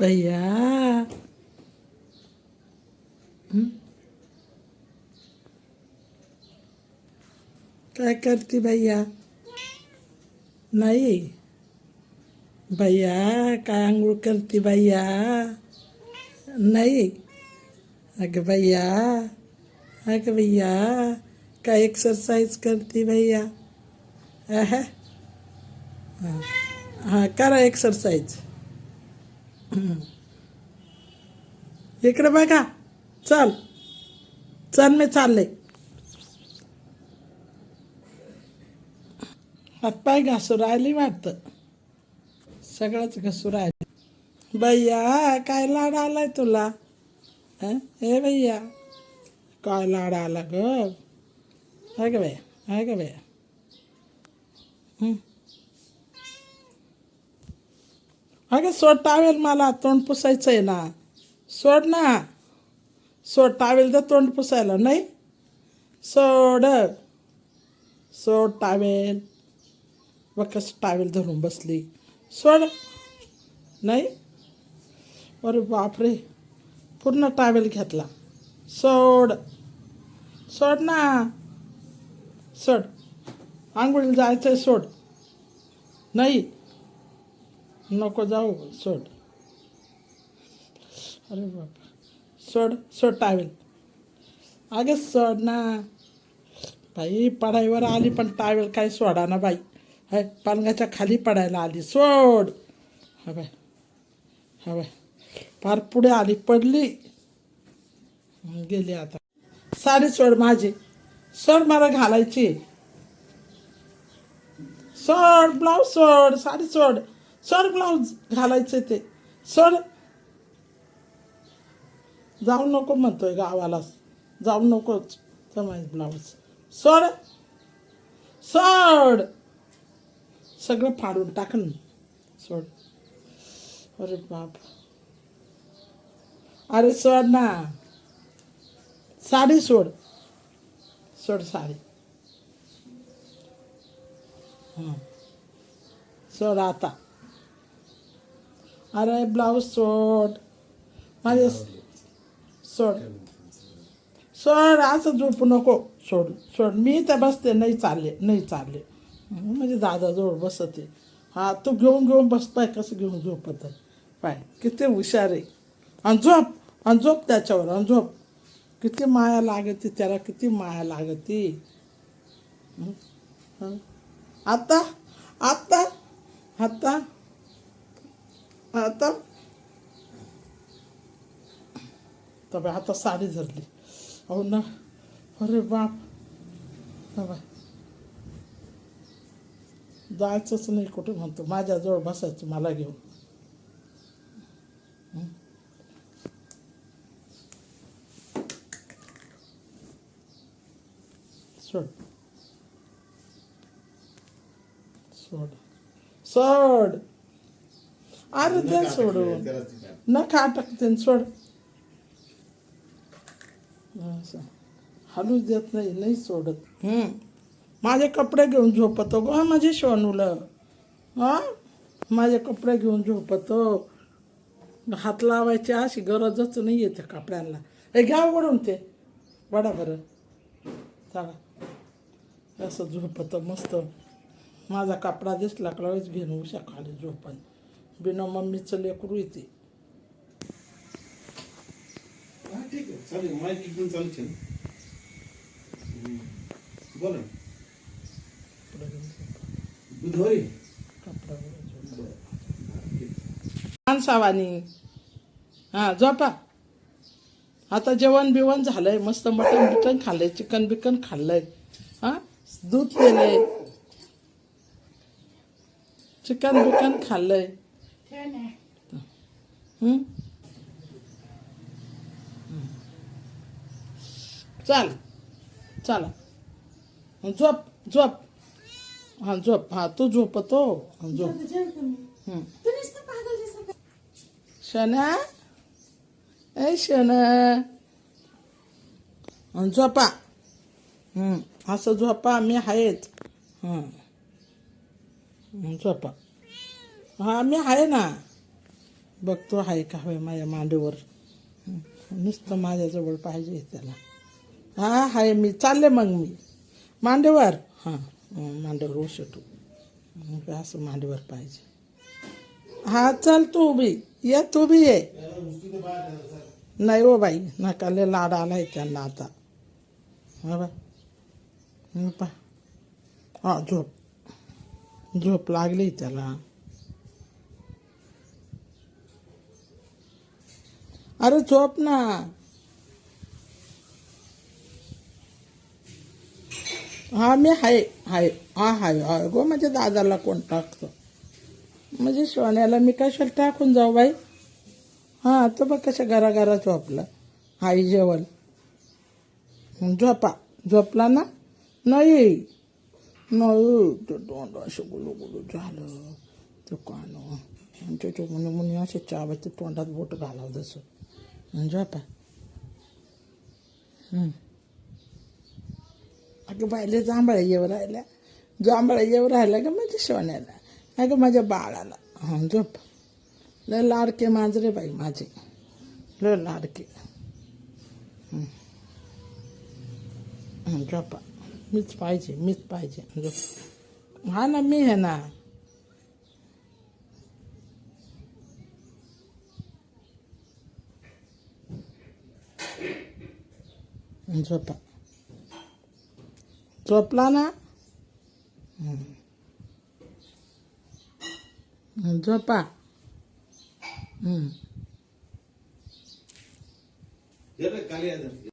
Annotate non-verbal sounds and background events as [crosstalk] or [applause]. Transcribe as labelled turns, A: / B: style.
A: भैया। क्या करती भैया? नहीं। भैया, काय आंघोळ करती भैया? नाही। अगं भैया अगं भैया, काय एक्सरसाइज करती भैया? हाँ, करा एक्सरसाइज [clears throat] इकडे बघा. चल. चल मी चालले. हातपाय घासू राहिली वाटतं. सगळंच घासू राहिली. भैया काय लाड आलाय तुला? हे भैया. काय लाड आला ग? हाय का भैया हाय का भैया हं. अगं सोड टावेल मला तोंड पुसायचं आहे ना. सोड ना. सोड टावेल तर तोंड पुसायला नाही? सोड. सोड टावेल. व कसं टावेल धरून बसली. सोड. नाही? अरे बापरे. पूर्ण टावेल घेतला. सोड. सोड ना. सोड. आंघोळीला जायचं आहे सोड. नाही? नको जाऊ सोड. अरे बाप सोड सोड टावेल. अगं सोड ना. बाई पडाईवर आली पण टावेल काय सोडा ना बाई. हाय पालंगाच्या खाली पडायला आली. सोड. हवं बाय. फार पुढे आली पडली. गेली आता. साडी सोड माझी. सोड मला घालायची. सोड ब्लाऊज सोड साडी सोड. सर ब्लाऊज घालायचे ते. सर जाऊ नको म्हणतोय गावाला जाऊ नकोच समाज ब्लाऊज. सर सोड सगळं फाडून टाकन सोड. अरे बाप. अरे सोड ना. साडी सोड. सोड साडी. हां. सोड आता. अरे ब्लाऊज सोड. माझे सोड. सोड असं झोपू नको. सोड सोड. मी तर बसते नाही चालले नाही चालले. म्हणजे दादाजवळ बसते हा तू घेऊन घेऊन बसताय कसं घेऊन झोपत आहे? पाय किती हुशार आहे. आणि झोप आणि झोप त्याच्यावर आणि झोप. किती माया लागते त्याला किती माया लागते. आता आता आता. आता? तर आता साडी धरली. अहो ना अरे बाप. तबा जायचंच नाही कुठे म्हणतो. माझ्याजवळ बसायचं मला घेऊन. सोड. सोड. सोड. अरे दे सोडून. नका टाकते न सोड. असं. हलूच देत नाही नाही सोडत. माझे कपडे घेऊन झोपतो ग माझे सोनूलं हा? माझे कपडे घेऊन झोपतो. हात लावायची अशी गरजच नाही त्या कपड्यांना. हे घ्या उघडून ते. वडा बरं. चला. असं झोपतं मस्त. माझा कपडा दिसला का लगेच घेऊन उशा खाली झोपन. बिना मम्मीचं लेकरू येते
B: हा ठीक आहे चालेल माहिती चालते. बोला ना. बुधवारी
A: कपडा
B: आहे.
A: छान सावानी हां झोपा आता जेवण बिवण झालंय मस्त मटण बिटन खाल्लंय चिकन बिकन खाल्लंय हां दूध पिलंय चिकन बिकन खाल्लंय? चाल चला झोप झोप हां झोप हां तू झोपतो हां झोप. शना ए शना झोपा हं, असं झोपा मी आहेच. हं, झोपा हा मी आहे ना. बघतो आहे का होय माझ्या मांडीवर. नुसतं माझ्याजवळ पाहिजे त्याला. हा हाय मी चालले मग मी. मांडीवर. हां मांडीवर उशटू मग असं मांडीवर पाहिजे. हा चल तू उभी. ये तू बी ये. नाही हो बाई नका लय लाड आलाय त्यांना आता. हा बा. हं, पा. हा झोप. झोप लागली त्याला. अरे झोप ना. हा मी हाय हाय. हा हाय. हाय गो माझ्या दादाला कोण टाकतो? म्हणजे सोन्याला मी कशाला टाकून जाऊ बाई? हां तो बघ कशा घराघरा झोपला. झोपलं हाय जेवण. झोपा. झोपला ना? नाही. नाही ते तोंड असं गुलू गुलू झालं. ते कान आणि मुनी असे चावायचं ते तोंडात बोट घालावं जसं. आणि झोपा हं. अगं बायले जांभळा येऊ राहिल्या. जांभळा येऊ राहिल्या का माझ्या सोन्याला. अगं माझ्या बाळाला. हां झोप. लय लाडके मांजरे बाई माझे. लय लाडके. झोपा. मीच पाहिजे मीच पाहिजे. झोप. हा ना मी आहे ना. हं, झोपा झोपला ना हं. हं, झोपा हं.
B: हे रे, काली आहे